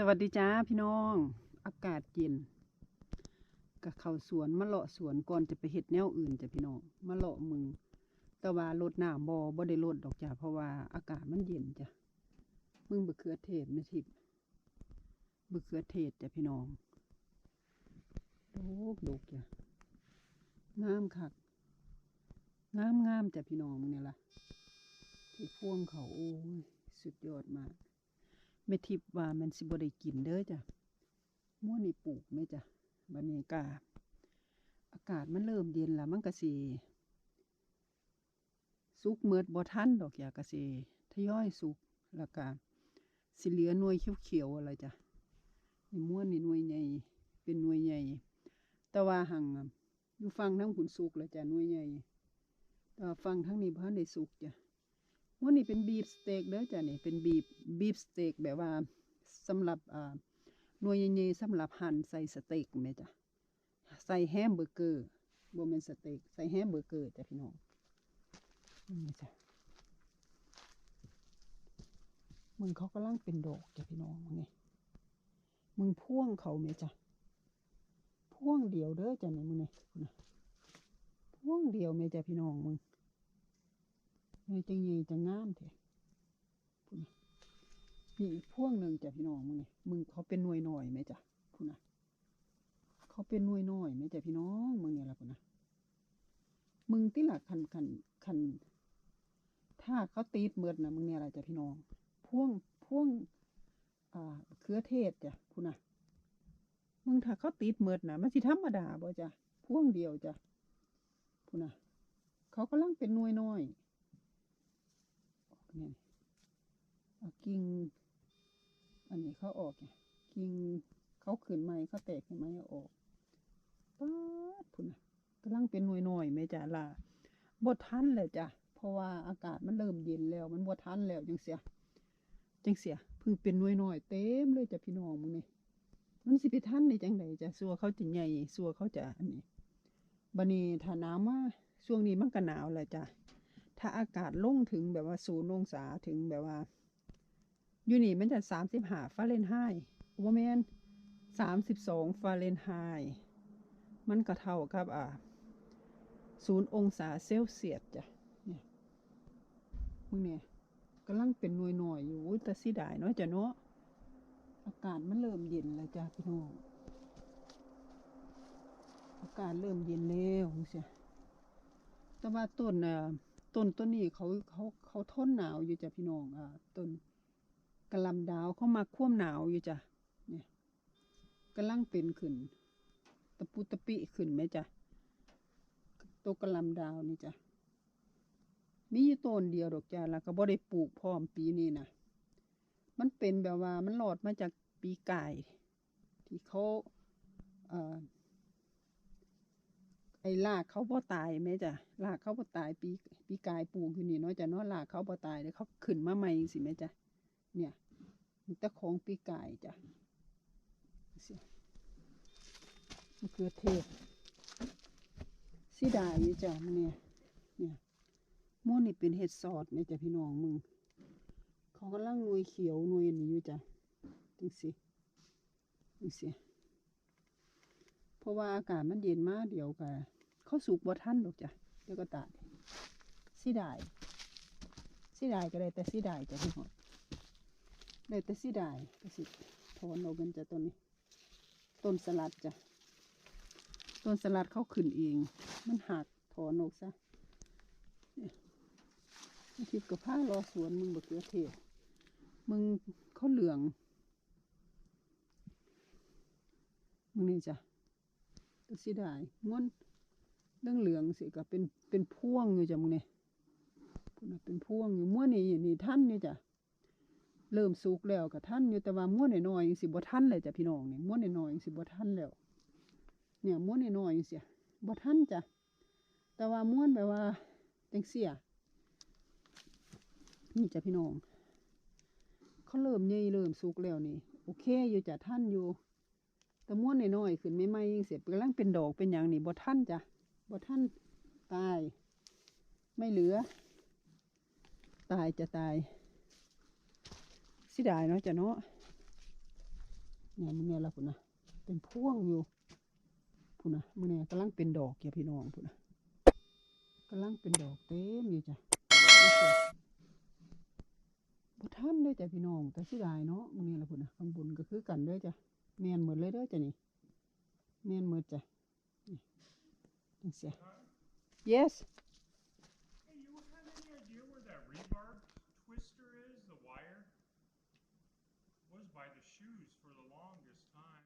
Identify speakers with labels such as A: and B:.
A: สวัสดีจ้าพี่น้อง อากาศเย็นกับเขาสวนมาเลาะสวนก่อนจะไปเห็ดแนวอื่นจ้ะพี่น้องมาเลาะมึงแต่ว่ารดน้ำบอบ่ได้รดดอกจ้ะเพราะว่าอากาศมันเย็นจ้ะมึงบะเขือเทศไม่ทิพย์บะเขือเทศจ้ะพี่น้องโดกดกจ้ะงามคักงามงามจ้ะพี่น้องมึงเนี่ยล่ะที่พ่วงเขาโอ้ยสุดยอดมาก แม่ทิพว่ามันสิบ่ได้กินเด้อจ้ะม่วนนี่ปลูกไหมจ้ะบัดนี้กาอากาศมันเริ่มเย็นล้วมันก็สิสุกเมิดบ่ทันดอกอยากก็สิทยอยสุกแล้วก็สิเหลือหน่วยเขียวๆอะไรจ้ะนี่ม่วนนี่หน่วยใหญ่เป็นหน่วยใหญ่แต่ว่าหังอยู่ฟังทั้งผุนสุกแล้วจ้ะหน่วยใหญ่แต่ฟังทั้งนี้บ่ทันได้สุกจ้ะ วันนี้เป็นบีฟสเต็กเด้อจ้ะนี่เป็นบีฟบีฟสเต็กแบบว่าสำหรับอ่าหน่วยใหญ่ๆสำหรับหั่นใส่สเต็กแม่จ้ะใส่แฮมเบอร์เกอร์บ่แม่นสเต็กใส่แฮมเบอร์เกอร์จ้ะพี่น้องนี่จ้ะมึงเขากำลังเป็นดอกจ้ะพี่น้องมึงนี่มึงพ่วงเขาแม่จ้ะพ่วงเดียวเด้อจ้ะนี่มึงนี่นะพ่วงเดียวแม่จ้ะพี่น้องมึง เฮ้ยจังยีจะงามแท้พูดนะนี่อีกพวงหนึ่งจ้ะพี่น้องมึงไงมึงเขาเป็นหน่วยหน่อยไหมจ้ะพูดนะเขาเป็นหน่วยหน่อยไหมจ้ะพี่น้องมึงเนี่ยละพูดนะมึงที่หลักคันคันคันถ้าเขาตีดเมิดนะมึงเนี่ยอะไรจ้ะพี่น้อง พ่วงพ่วง อ่าเครือเทศจ้ะพูดนะมึงถ้าเขาตีดเมิดนะมันสิธรรมดาบ่จ้ะพ่วงเดียวจ้ะพูดนะเขากำลังเป็นหน่วยน้อยเอา กิ่ง อันนี้เขาออกไงกิ่งเขาขืนไม้เขาแตกขึ้นไม้ออกป๊าดพุ่นนะกำลังเป็นหน่วยหน่อยๆแม่จ๋าล่ะบดทันเลยจ้ะเพราะว่าอากาศมันเริ่มเย็นแล้ว มันบดทันแล้วจังเสียจังเสียเพิ่งเป็นหน่วยหน่อยเต็มเลยจ้ะพี่น้องมึงนี่มันสิไปทันในจังไดจ้ะสัวเขาจะใหญ่สัวเขาจะอันนี้บันนี้ถ้าหนาวมาช่วงนี้มันก็หนาวแหละจ้ะถ้าอากาศลงถึงแบบว่าศูนย์องศาถึงแบบว่า อยู่นี่มันจะสามสิบห้าฟาเรนไฮต์ว่าแมนสามสิบสองฟาเรนไฮต์มันก็เท่ากับอ่าศูนย์องศาเซลเซียสจ้ะเนี่ยมึงเนี่ยกำลังเป็นหน่วยหน่อยอยู่แต่สิดายเนาะจ้ะเนาะอากาศมันเริ่มเย็นแล้วจ้ะพี่น้องอากาศเริ่มเย็นแล้วเสียแต่ว่าต้นอ่ต้นต้นนี้เขาเขาเขาทนหนาวอยู่จ้ะพี่น้องอ่าต้น กะลำดาวเข้ามาคว่ำหนาวอยู่จ้ะเนี่ยกำลังเป็นขึ้น ตะปุตะปิขึ้นไหมจ้ะตัวกะลำดาวนี่จ้ะมีอยู่ต้นเดียวดอกจ้ะแล้วก็บ่ได้ปลูกพร้อมปีนี้นะมันเป็นแบบว่ามันหลอดมาจากปีไกายที่เขาเอ่อไอ้ลากเขาบ่ตายแม่จ้ะลากเขาบ่ตายปีปีกายปลูกอยู่นี่เนาะจ้ะเนาะลากเขาบ่ตายเดี๋ยเขาขึ้นมาใหม่สิแม่จ้ะ เนี่ยมันต่ของปีกายจ้ะมะเขือเทศสีดายอยู่จ้ะมันเนี่ยเนี่ยม่วนนี่เป็นเห็ดสอดแม่ยจ้ะพี่น้องมึงเขากำลังหน่วยเขียวหน่วยอันนี้อยู่จ้ะจังสิจังสิเพราะว่าอากาศมันเย็นมากเดี๋ยวก็เขาสุกบ่ทันดอกจ้ะเดี๋ยวก็ตายสิได้สิได้ก็ได้แต่สิได้จ้ะพี่หอ ดได้แต่สิได้ก็สิถอนออกกันจ้ะต้นนี้ ต้นสลัดจ้ะ ต้นสลัดเขาขึ้นเอง มันหักถอนออกซะเนี่ยทิตย์กับผ้ารอสวนมึงบกเกือเทศมึงเขาเหลือง มึงนี่จ้ะก็สิได้ม้วนเรื่องเหลืองสิก็เป็นเป็นพ่วงอยู่จ้ะมึงเนี่ยเป็นพ่วงอยู่ม้วนนี่นี่ท่านนี่จ้ะ เริ่มสุกแล้วกับท่านอยู่แต่ว่าม้วนน้อยๆยังสิบ่ท่านเลยจ้ะพี่น้องเนี่ยม้วนน้อยๆยังสิบ่ท่านแล้ว เนี่ยม้วนน้อยๆยังเสียบ่ท่านจ้ะแต่ว่าม้วนแบบว่าจังเสียนี่จ้ะพี่น้องเขาเริ่มใหญ่เริ่มสุกแล้วนี่โอเคอยู่จ้ะท่านอยู่ แต่ม้วนน้อยๆขึ้นไม่ไม่ยังเสียกำลังเป็นดอกเป็นอย่างนี่บ่ท่านจ้ะบ่ท่านตาย ไม่เหลือ ตายจะตาย สิได้เนาะจ้ะเนาะเนี่ยมึงเนี่ยละพุ่นนะเป็นพ่วงอยู่พุ่นนะมึงเนี่ยกำลังเป็นดอกอย่าพี่น้องพุ่นนะกำลังเป็นดอกเต็มอยู่จ้ะนี่จ้ะบ่ทันเลยจ้ะพี่น้อง แต่สิดายเนาะมึงเนี่ยละพุ่นนะข้างบนก็คือกันด้อจ้ะแม่นหมดเลยด้อจ้ะนี่แม่นหมดจ้ะนี่จังเสีย yes